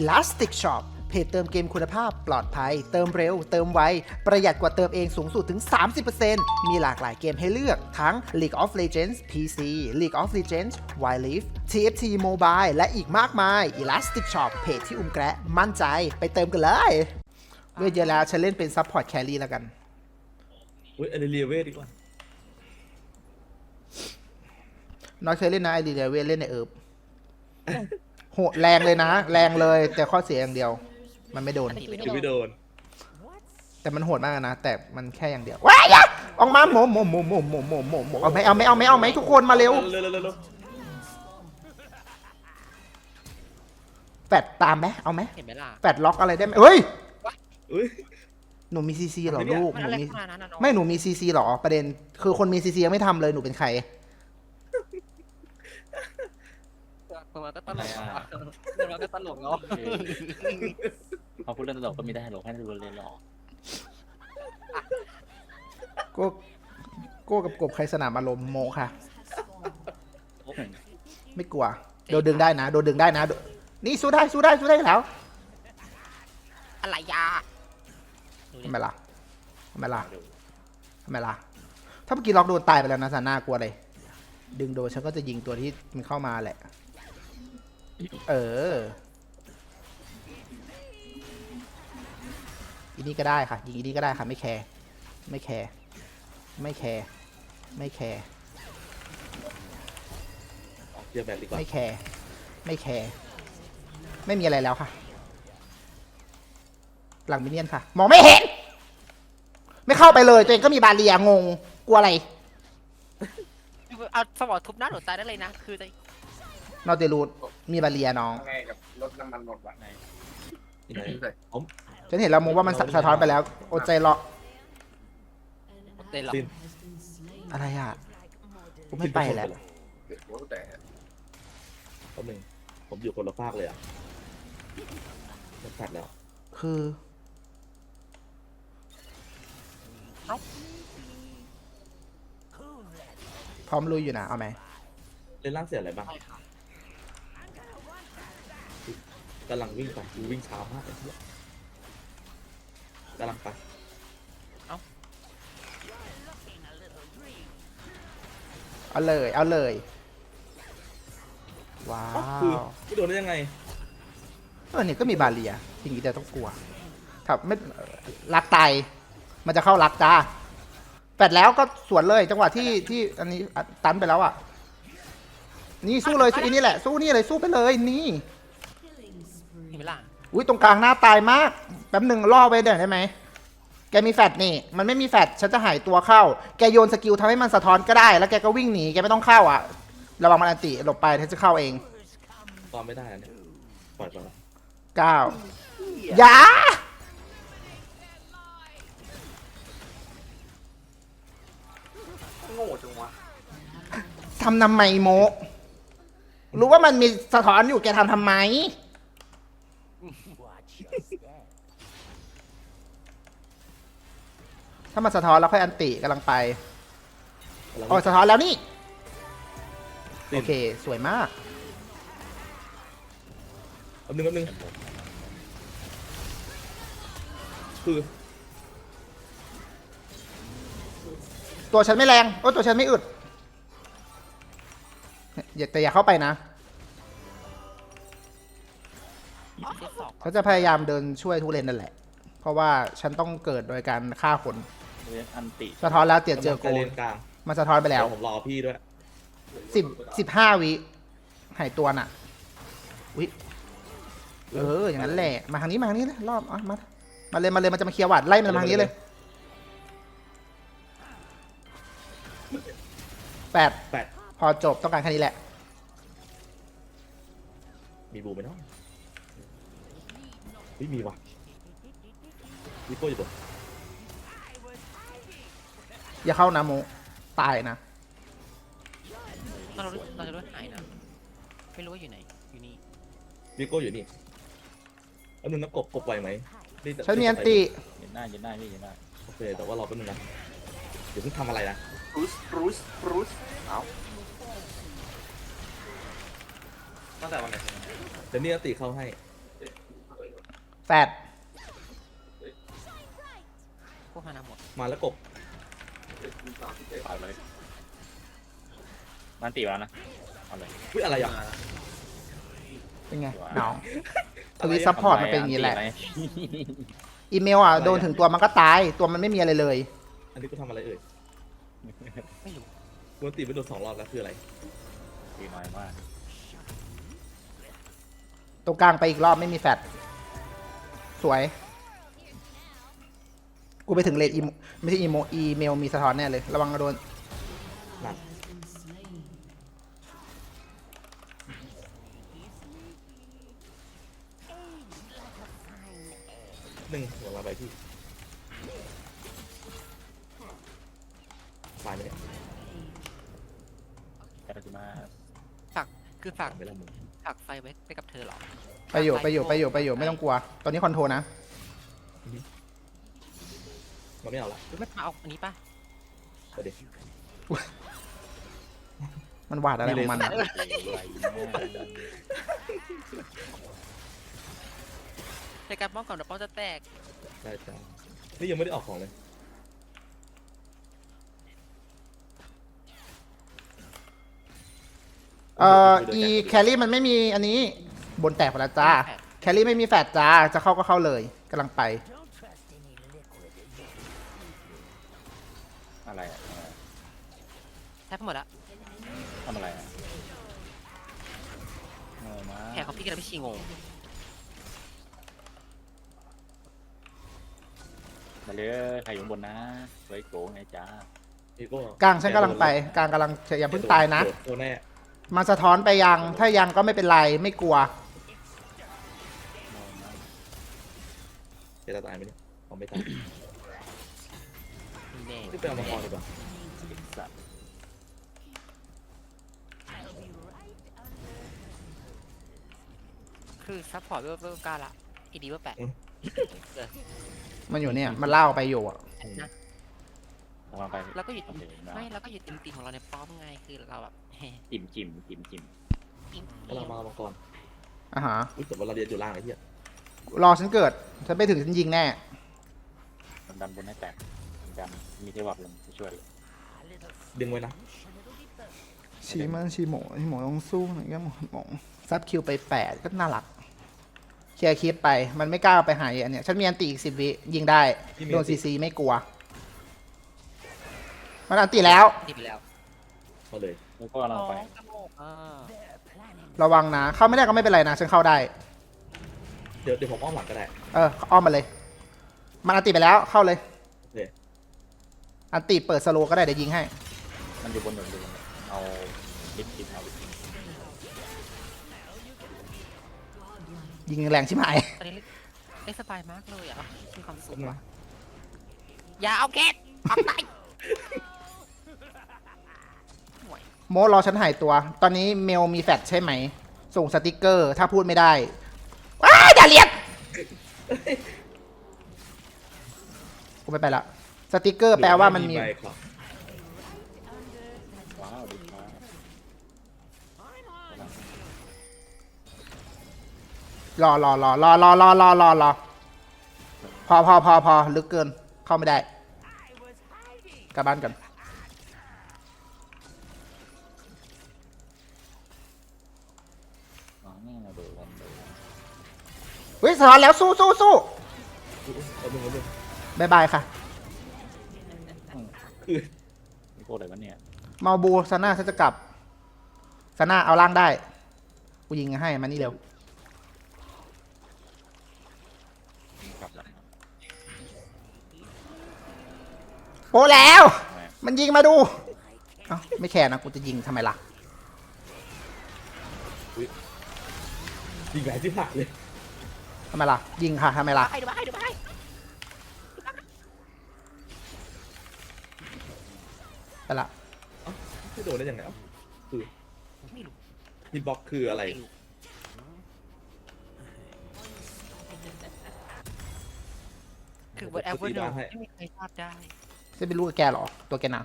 Elastic Shop เพจเติมเกมคุณภาพปลอดภัย เติมเร็ว เติมไว ประหยัดกว่าเติมเองสูงสุดถึง 30%มีหลากหลายเกมให้เลือกทั้ง League of Legends PC League of Legends Wild Rift TFT Mobile และอีกมากมาย Elastic Shop เพจที่อุ้มแกะมั่นใจไปเติมกันเลยเวทเยอะแล้วฉันเล่นเป็นซัพพอร์ตแครี่แล้วกันอุ้ยอันนี้เรียเวทดีกว่าน้อยเคยเล่นนะไอรีเวทเล่นในเอิบ โหดแรงเลยนะ แรงเลยแต่ข้อเสียอย่างเดียว มันไม่โดน คือไม่โดน แต่มันโหดมากนะ แต่มันแค่อย่างเดียวว้ายอย่าออกมาโมโมโมโมโมโมโมโมเอาไหมเอาไหมเอาไหมเอาไหมทุกคนมาเร็วเร็วเร็วเร็วเร็วแฟดตามไหมเอาไหมเห็นไหมล่ะแฟดล็อกอะไรได้ไหมเฮ้ยอุ้ย หนูมีซีซีหรอเนี่ยลูกมันหนูอะไรมีขนาดนั้นนะน้อง ไม่หนูมีซีซีหรอประเด็น คือคนมีซีซียังไม่ทำเลยหนูเป็นใคร มันก็ตลกอะมันก็ตลกเนาะเขาพูดเรื่องตลกก็มีได้ตลกให้ดูเล่นหรอกโก้โก้กับกบใครสนามอารมณ์โมค่ะ ไม่กลัว โดนดึงได้นะ โดนดึงได้นะโดนี่สู้ได้สู้ได้สู้ได้แล้ว อะไรยาทำไมล่ะทำไมล่ะทำไมล่ะ ถ้าเมื่อกี้ล็อกโดนตายไปแล้วนะซาน่ากลัวเลย ดึงโดนฉันก็จะยิงตัวที่มันเข้ามาแหละ เอออีนี่ก็ได้ค่ะยิงอีนี่ก็ได้ค่ะไม่แคร์ไม่แคร์ไม่แคร์ไม่แคร์เรียแบบดีกว่าไม่แคร์ไม่แคร์ไม่มีอะไรแล้วค่ะ หลังมินเนี่ยนค่ะ มองไม่เห็น ไม่เข้าไปเลยตัวเองก็มีบาเรียงงกลัวอะไรเอาสมองทุบหน้าหนูตายได้เลยนะ คือจะนอเตรูด มีบาเรียน้อง ไงกับรถน้ำมันหมดวะที่ไหนผมฉันเห็นแล้วมองว่ามันสะสะท้อนไปแล้วอดใจรอเต้นหรอสิ้นอะไรอะกูไม่ไปแล้วเด็กหัวแต่แป๊บนึงผมอยู่คนละภาคเลยอะมันตัดแล้วคือ พร้อมลุยอยู่นะเอาไหมเล่นล่างเสียอะไรบ้าง กำลังวิ่งไปกูวิ่งช้ามากเลยเนี่ยกำลังไปเอาเลย เอาเลย ว้าเอ้าคือวไม่โดนได้ยังไงเออเนี่ยก็มีบาเรียสิ่งนี้แต่ต้องกลัวครับไม่รักตายมันจะเข้ารักจ้าแปดแล้วก็สวนเลยจังหวะที่ที่อันนี้อะตันไปแล้วอะ นี่สู้เลยสู้อันนี้แหละ สู้นี่เลยสู้ไปเลยนี่เห็น ไหมล่ะอุ้ยตรงกลางหน้าตายมาก แป๊บหนึ่งล่อไว้เดี๋ยวได้ไหม แกมีแฟดนี่ มันไม่มีแฟดฉันจะหายตัวเข้า แกโยนสกิลทำให้มันสะท้อนก็ได้ แล้วแกก็วิ่งหนี แกไม่ต้องเข้าอะ ระวังมันอันติหลบไปฉันจะเข้าเองตอนไม่ได้อันเนี่ยปล่อยก่อนละเก้าอย่าโง่จังวะทำทำไมโมะรู้ว่ามันมีสะท้อนอยู่แกทำทำไม ถ้ามันสะท้อนแล้วค่อยอันติกำลังไปกำลังโอ้สะท้อนแล้วนี่สิ้โอนเค สวยมากแป๊บนึงแป๊บนึงคือตัวฉันไม่แรง โอ้ตัวฉันไม่อึดอย่าแต่อย่าเข้าไปนะเซตสองเขาจะพยายามเดินช่วยทุเรนนั่นแหละ เพราะว่าฉันต้องเกิดโดยการฆ่าคน เล่นอันติสะท้อนแล้วเตียนเจอโกกำลังจะเลนกลางมันสะท้อนไปแล้วเดี๋ยผมรอพี่ด้วย สิบสิบห้าวิหายตัวน่ะวิเอออย่างนั้นแหละมาทางนี้มาทางนี้เลยรอบอะมามาเลยมาเลยมันจะมาเคลียร์หวัดไล่มันมาทางนี้เลยแปดแปด พอจบต้องการแค่นี้แหละ มีบูไหมเนาะเฮ้ยมีว่ะวิโก้อยู่บน อย่าเข้านะโมตายนะเราเราจะรู้หายนะไม่รู้ว่าอยู่ไหนอยู่นี่วิโก้อยู่นี่แป๊บนึงนะกบกบไหวไหมนี่จะฉันมีอันติยืนหน้ายืนหน้าพี่ยืนหน้าโอเคแต่ว่ารอแป๊บนึงนะเดี๋ยวเพิ่งทำอะไรนะบรูซบรูซบรูซเอาตั้งแต่วันไหนเดี๋ยวนี่อันติเข้าให้แฟดพวกฮานาหมดมาแล้วกบ ปาดเลยมันตีแล้วนะ เอาเลยอุ้ยอะไรอะเป็นไงว้าวน้องทวิตซัพพอร์ตมันเป็นอย่างนี้แหละตีไอีเมลอะโดนถึงตัวมันก็ตาย ตัวมันไม่มีอะไรเลย อันนี้กูทำอะไรเอ่ยไม่รู้กูตีไปโดนสองรอบแล้วคืออะไรตีน้อยมากตรงกลางไปอีกรอบไม่มีแฟดสวย กูไปถึงเลดอีโมไม่ใช่อีโมอีเมลมีสะท้อนแน่เลย ระวังโดนนั่นหนึ่งเดี๋ยวมาไปพี่ตายไหมเนี่ยคาราจิมาฝากคือฝากตายไปแล้วมึงฝากไฟไว้ไปกับเธอเหรอ ไปอยู่ไปอยู่ไปอยู่ไปอยู่ไม่ต้องกลัว ตอนนี้คอนโทรลนะมัน ไม่เอาละหรือไม่มาเอาอันนี้ป่ะเดี๋ยวดิ มันหวาดอะไรของมันอะในการป้องกันเดี๋ยวป้องจะแตกได้จ้านี่ยังไม่ได้ออกของเลย เอ่ออีแครี่มันไม่มีอันนี้ บนแตกไปแล้วจ้าแครี่ไม่มีแฟดจ้า จะเข้าก็เข้าเลยกำลังไป แทบหมดละทำอะไรอะเออมาแขกของพี่กันพี่ชีงงมาเลยใครอยู่ข้างบนนะไว้โกงไงจ้า อีโก้กลางฉันกำลังไปกลางกำลังอย่าเพิ่งตายนะ โดแน่มาสะท้อนไปยัง ถ้ายังก็ไม่เป็นไรไม่กลัวเจะตายไหมเนี่ยเอาไม่ตายแน่ที่ไปเอามังกรดีกว่า สัตว์ คือซัพพอร์ตเวอร์เวอร์กล้าละอีดีเวอร์แปดเออมันอยู่เนี่ย มันเล่าไปอยู่อะนะเอามาไปแล้วก็หยุดโอเคนะไม่แล้วก็หยุดติมติมของเราในป้อมไงคือเราแบบเฮ้จิ้มจิ้มจิ้มจิ้มอิ่มแล้วเรามาเอามังกรอะฮะ อุ้ยแต่ว่าเราเรียนอยู่ล่างไอ้เหี้ยรอฉันเกิด ฉันไปถึงฉันยิงแน่ มันดันบนให้แตกดันมีเทวะลงช่วยดึงไว้นะชีมันชีหมูชีหมูต้องสู้หน่อยก็หมูหมูซับคิวไปแปดก็น่ารัก เคลียร์คลิปไปมันไม่กล้าไปหายอันเนี้ยฉันมีอันตีอีกสิบวิยิงได้โดนซีซีไม่กลัว มันอันตีแล้วดีไปแล้วมาเลยแล้วก็เราไปกระโมกอ่าระวังนะ เข้าไม่ได้ก็ไม่เป็นไรนะ ฉันเข้าได้ เดี๋ยวเดี๋ยวผมอ้อมหลังก็ได้ เอออ้อมมาเลย มันอันติไปแล้วเข้าเลยโอเค อันติเปิดสโลว์ก็ได้เดี๋ยวยิงให้ มันอยู่บนอยู่บนเอาคิดคิดเอา ยิงแรงชิบหายตอนนี้เล่นสบายมากเลยอะมีความสุขขึ้นมาว่ะอย่าเอาเกตออกไปห่วยโมดรอฉันหายตัว ตอนนี้เมลมีแฟลชใช่ไหม ส่งสติกเกอร์ ถ้าพูดไม่ได้ว้าอย่าเรียกกูไม่ไปละ สติกเกอร์แปลว่ามันมีใบครับ รอรอรอรอรอรอรอรอรอพอพอพอพอลึกเกิน เข้าไม่ได้ กลับบ้านกันอ๋อนี่เราดูกันดูเฮ้ยสะท้อนแล้วสู้สู้สู้อุ๊ยเอามึงเอามึงบายบายค่ะคือนี่พูดอะไรวะเนี่ยมาบูซาน่าฉันจะกลับซาน่าเอาล่างได้ กูยิงให้มานี่เร็ว กลับแล้ว โปแล้วทำไมมันยิงมาดู เอ้าไม่แคร์นะกูจะยิงทำไมล่ะ ยิงแหวนที่หักเลยทำไมล่ะ ยิงค่ะทำไมล่ะ ไปดูไปดูไปไปละไม่โดนได้ยังไงเอ้าคือไม่รู้ฮิตบ็อกคืออะไรม่คือ whatever ปกติ no บ้านให้ ไม่มีใครทราบได้ จะไปรู้กับแกเหรอ ตัวแกนะ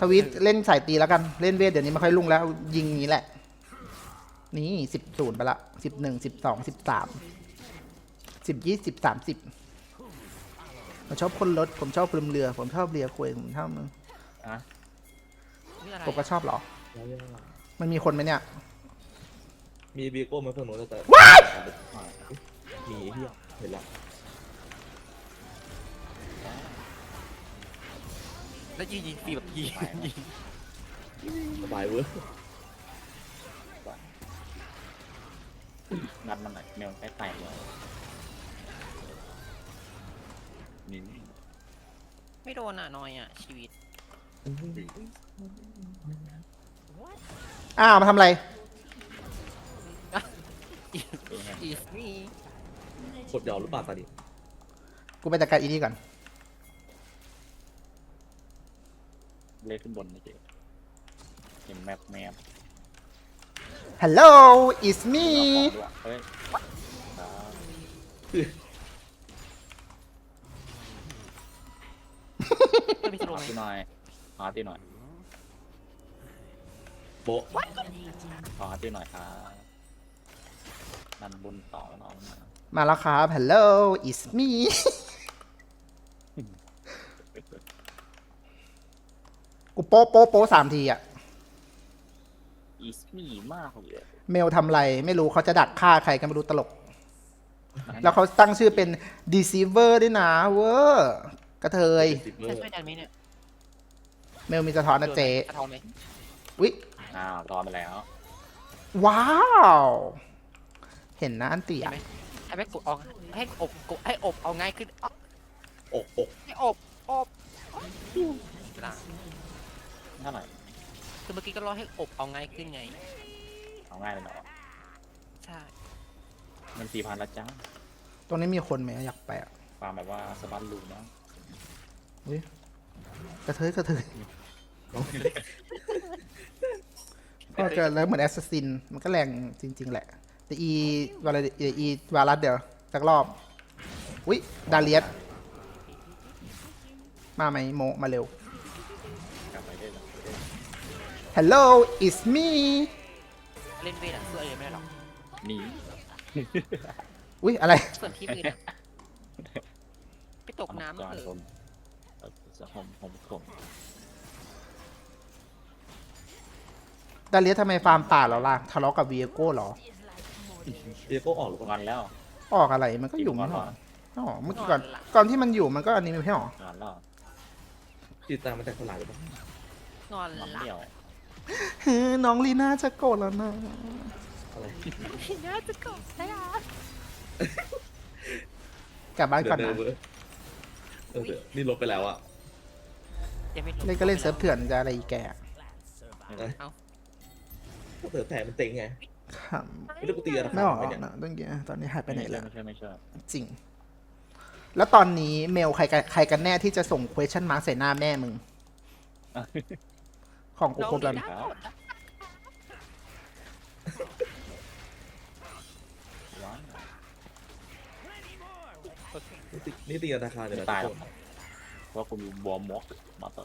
ทวิตเล่นสายตีแล้วกัน เล่นเวทเดี๋ยวนี้ไม่ค่อยลุ่งแล้ว ยิงอย่างนี้แหละ นี่สิบศูนย์ไปละสิบหนึ่งสิบสองสิบสามสิบยี่สิบสามสิบผมชอบคนรถ ผมชอบเรือเรือ ผมชอบเรือคุยผมชอบมึงอะนี่อะไรผมก็ชอบเหรอแล้วยังไงมันมีคนไหมเนี่ย มีบีโก้มาเพิ่งนู้นแต่ว้ายมีเฮียเห็นแล้ว แล้วยิงยิงปีแบบยิงยิงสบายเว้ยงัดมันหน่อยแมวใช้ไต่เลยนี่ไม่โดนอะนอยอะ ชีวิตอ้าวมาทำอะไรเป็นไงอีสนี่กดยาวหรือเปล่าตาดิกูไปจัดการอีนี่ก่อน เลขขึ้นบนนะเจ๊เห็นแมปแมป Hello it's me ด้วยเฮ้ยครับไม่มีสโลขอว์ไหมตีหน่อยขอตีหน่อยโบะขอตีหน่อยครับดันบนต่อแล้วเนาะมาแล้วครับ Hello it's me กูโป๊ะโป๊ะโป๊ะสามทีอะอีสมี่มากเลยเมลทำไร ไม่รู้เขาจะดักฆ่าใครกันไม่รู้ตลก แล้วเขาตั้งชื่อเป็น deceiver ด้วยนะเวอร์กระเทย สิบเลจะยช่วยดันไหมเนี่ยเมลมีสะท้อนนะเจสะท้อนไหมวิอ้าวรอไปแล้ว ว้าว เห็นนะอันเตียให้แม่กดเอาให้อบกดให้อบเอาง่ายขึ้นอ๊ะอกอกให้อบอบเวลา เท่าไหร่คือเมื่อกี้ก็รอให้อบเอาง่ายขึ้นไง เอาง่ายเลยเนาะใช่ มันสี่พันละจ้าตรงนี้มีคนไหมอยากไปอะฟาร์มแบบว่าสะบัดลูนะกระเทยกระเทยก็จะแล้วเหมือนแอสซัสซิน มันก็แรงจริง ๆ แหละ แต่อีวาลอีวาลัสเดี๋ยวสักรอบ อุ๊ยดาเลียสมาไหมโมมาเร็ว Hello it's me เล่นเวทอะสู้อะไรไม่ได้หรอกหนีอุ๊ยอะไร ส่วนที่อื่นอะไปตกน้ำก่อนเถผอะมเอ่อผมผมผมดาเลียสทำไมฟาร์มป่าแล้วล่ะทะเลาะกับวีโก้เหรอบีโก้ออกหรือเปงอล่านแล้วออกอะไรมันก็อยู่ไม่หรออีกอ๋อเมื่อกี้ก่อนก่อนที่มันอยู่มันก็อันนี้ไม่ใช่หรองอนแล้วจิตตามมาจากสลายหรือเปล่างอนงอนหลับเดี่ยว เฮ้ยน้องลีน่าจะโกรธแล้วนะอะไรน่าจะกดได้อะกลับบ้านเดี๋ก่ยอนวเดินะนเว้ยเออเดี๋ยวนี่ลบไปแล้วอะยังไม่เล่นก็เล่นเซิร์ฟเถื่อนจะอะไรอีกแกก็เสือแต่มันเต็งไงครับไม่ได้กูตีอะไรไม่ออกไปเนี่ยนะต้องเงี้ยตอนนี้หายไปไหนแล้ว ไม่ใช่ไม่ใช่จริง แล้วตอนนี้เมลใครกันใครกันแน่ที่จะส่ง question mark ใส่หน้าแม่มึง ของกูน้องครบแล้วลีนะน่าว้าวนี่ตีนี่ตีราคาเดี๋ยวไม่นะตายหรทุอกกคนเพราะคุณมีบอมม็อกมาต่อ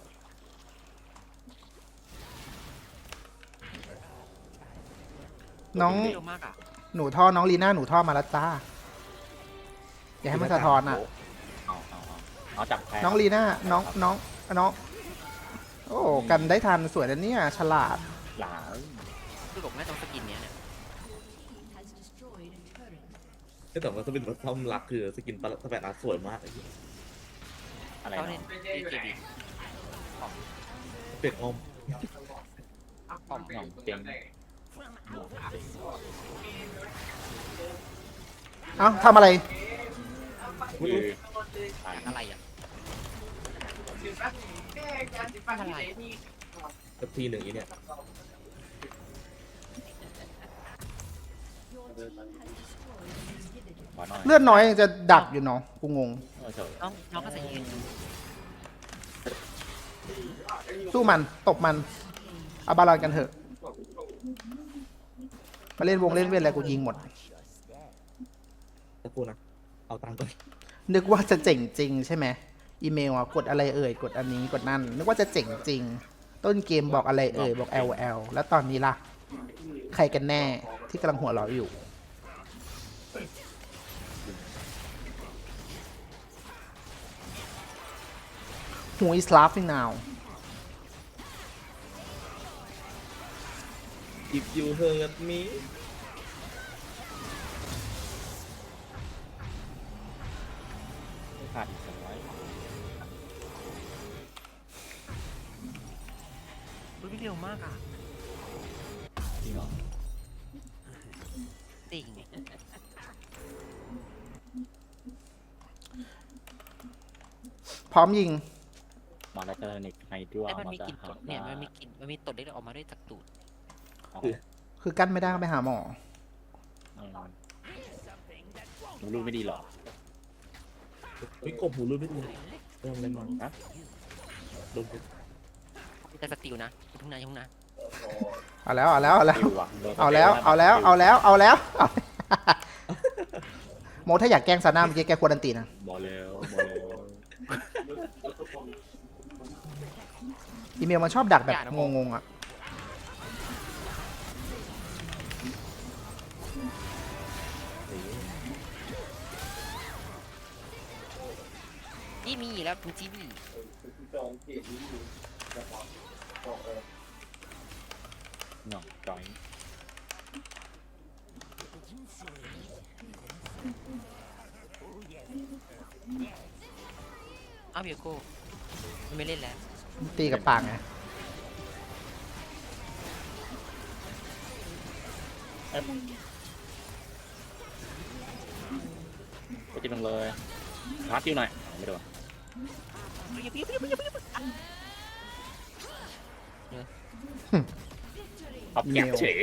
น้อง เร็วมากอะหนูท่อน้องลีน่าหนูท่อมาแล้วจ้า อย่าให้มันสะท้อนอะ เอาเอาเอาเอาจับแพ้น้องลีน่าน้องน้องน้อง โอ้ กันได้ทันสวยนะเนี่ย ฉลาด หลาคือบอกน่าจะสกินเนี้ยเนี่ยเอ้ยแต่ว่าถ้าเป็นแบบท่อมรักคือสกินปลาสแปดอาร์ตสวยมากไอ้เหี้ยอะไรเขาเนาะเล่นเอเจบีเป็กออมป้อมหน่องเต็งหน่องเต็งเอ้าทำอะไร คือตายอะไรอะอะไร สักทีหนึ่งอีเนี่ยขอหน่อยเลือดน้อยยังจะดักอยู่เนาะกูงงเออเฉยน้องน้องก็ใส่ยืนสู้มันตบมันเอาบาลอนกันเถอะมาเล่นวงเล่นเวทอะไรกูยิงหมดสักครู่นะ เอาตังค์ก่อนนึกว่าจะเจ๋งจริงใช่ไหม อีเมลอะกดอะไรเอ่ย กดอันนี้กดนั่นนึกว่าจะเจ๋งจริง ต้นเกมบอกอะไรเอ่ย บอก LOL แล้วตอนนี้ล่ะ ใครกันแน่ที่กำลังหัวเราะอยู่ Who is ลาฟในหนาวจิบยูเฮอร์ม่ขาดอีก วิ่งเร็วมากอะจริงเหรอจริงไงพร้อมยิงมาแล้วเทอร์นิกไฮดรัวไอ้มันมามีจะกลิ่นหาตดเนี่ยมันมีกลิ่นมันมีตดเล็กออกมาด้วยจากตูดอ๋อคือกั้นไม่ได้ก็ไปหาหมออืมหูรูดไม่ดีเหรอเฮ้ยกบหูรูดไม่ดีเรื่องอะไรมั้งฮะโดน แต่สติลนะทุ่งนาทุ่งนาเอาแล้วเอาแล้วเอาแล้ว อยู่ว่ะโดนเอาแล้วเอาแล้วเอาแล้วเอาแล้วโมถ้าอยากแกล้งซาน่าเมื่อกี้แกควรดันตีนะบอกแล้วบอกแล้วอีเมลมันชอบดักแบบงงๆอะนี่มีแล้วถึงจีบี หน่องจอยอ้าวเบียโก้มันไม่เล่นแล้วตีกับปากไงก็จะลงเลยชาร์จอยู่หน่อยไม่โดนเอาแก็ บเฉย